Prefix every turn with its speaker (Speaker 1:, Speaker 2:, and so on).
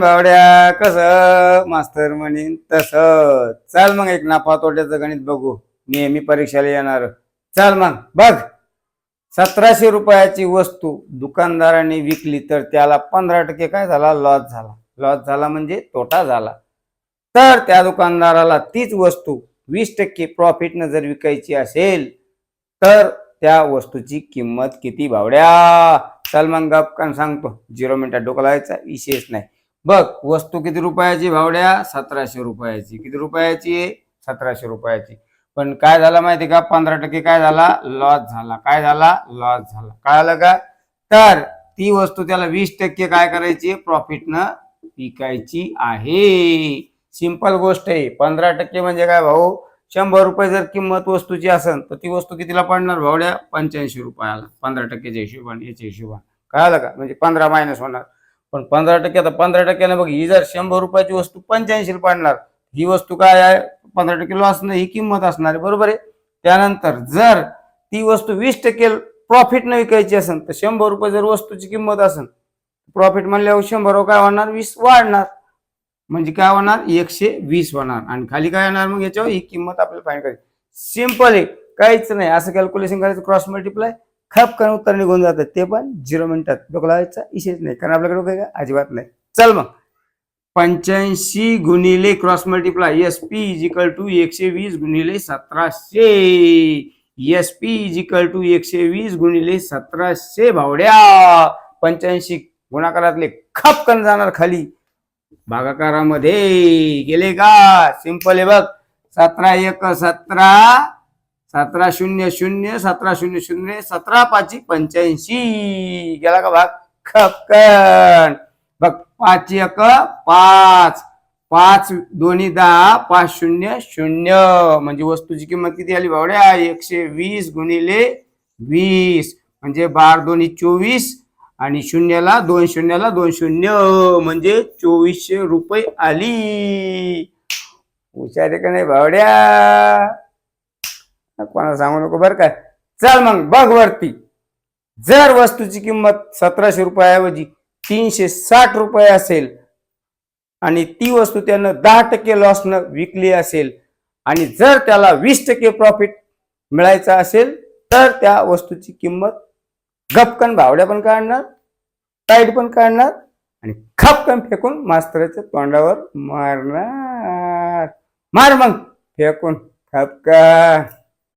Speaker 1: बावड्या कस? मास्तर म्हणेन तस. चल मग एक नाफा तोट्याचं गणित बघू. नेहमी परीक्षेला येणार. चल मग बघ. सतराशे रुपयाची वस्तू दुकानदाराने विकली तर त्याला पंधरा टक्के काय झाला? लॉस झाला. लॉस झाला म्हणजे तोटा झाला. तर त्या दुकानदाराला तीच वस्तू वीस टक्के प्रॉफिटनं जर विकायची असेल तर त्या वस्तूची किंमत किती भावड्या चल मग गपकन सांगतो. झिरो मिनिटात डोकं लावायचा विशेष नाही. बघ वस्तू किती रुपयाची भावड्या? सतराशे रुपयाची. किती रुपयाची? आहे सतराशे रुपयाची. पण काय झालं माहिती का? पंधरा टक्के काय झाला? लॉस झाला. काय झाला? लॉस झाला. काय आलं का? तर ती वस्तू त्याला वीस टक्के काय करायची? प्रॉफिटनं विकायची आहे. सिंपल गोष्ट आहे. पंधरा टक्के म्हणजे काय भाऊ? शंभर रुपये जर किंमत वस्तूची असेल तर ती वस्तू कितीला पडणार भावड्या? पंच्याऐंशी रुपयाला. पंधरा टक्केच्या हिशोबाने याच्या हिशोबाने. काय आलं का? म्हणजे पंधरा मायनस होणार. पण पंधरा टक्के आता पंधरा टक्क्याने बघ ही जर शंभर रुपयाची वस्तू पंच्याऐंशी पडणार ही वस्तू काय आहे? पंधरा टक्के लॉस नाही ही किंमत असणार आहे बरोबर आहे? त्यानंतर जर ती वस्तू वीस टक्के प्रॉफिट न विकायची असेल तर शंभर रुपये जर वस्तूची किंमत असेल प्रॉफिट म्हणल्यावर शंभर काय होणार? वीस वाढणार. म्हणजे काय होणार? एकशे वीस होणार. आणि खाली काय होणार? मग याच्यावर ही किंमत आपल्याला फाईन करायची. सिंपल आहे. काहीच नाही. असं कॅल्क्युलेशन करायचं क्रॉस मल्टिप्लाय खप करून उत्तर निघून जातात ते पण झिरो मिनिटात डोकं लावायचा विशेष नाही. कारण आपल्याकडे डोकं का अजिबात नाही. चल मग. पंच्याऐंशी गुणिले cross multiply S P equal to एकशे वीस गुणिले सतराशे. एस पी इजिकल टू एकशे वीस गुणिले सतराशे. भावड्या! पंच्याऐंशी गुणाकारातले खपकन जाणार खाली. भागाकारामध्ये. गेले का? सिंपल आहे बघ. सतरा एक सतरा सतरा शून्य शून्य सतरा शून्य शून्य सतरा पाची पंच्याऐंशी. गेला का भाग? खपकन बघ पाच एक पाच. पाच दोन्ही दहा पाच शून्य शून्य. म्हणजे वस्तूची किंमत किती आली भावड्या एकशे वीस गुणिले वीस. म्हणजे बार दोन्ही चोवीस आणि शून्याला दोन शून्याला दोन शून्य. म्हणजे चोवीसशे रुपये आली. हुशार आहे का नाही भावड्या कोणाला सांगू नको बरं काय चल मग बघ वरती. जर वस्तूची किंमत सतराशे रुपयाऐवजी तीनशे साठ रुपये असेल आणि ती वस्तू त्यानं दहा टक्के लॉसनं विकली असेल आणि जर त्याला वीस टक्के प्रॉफिट मिळायचा असेल तर त्या वस्तूची किंमत गपकन भावड्या पण काढणार टाईट पण काढणार आणि खपकन फेकून मास्तराच्या तोंडावर मारणार. मार मग फेकून खपकन.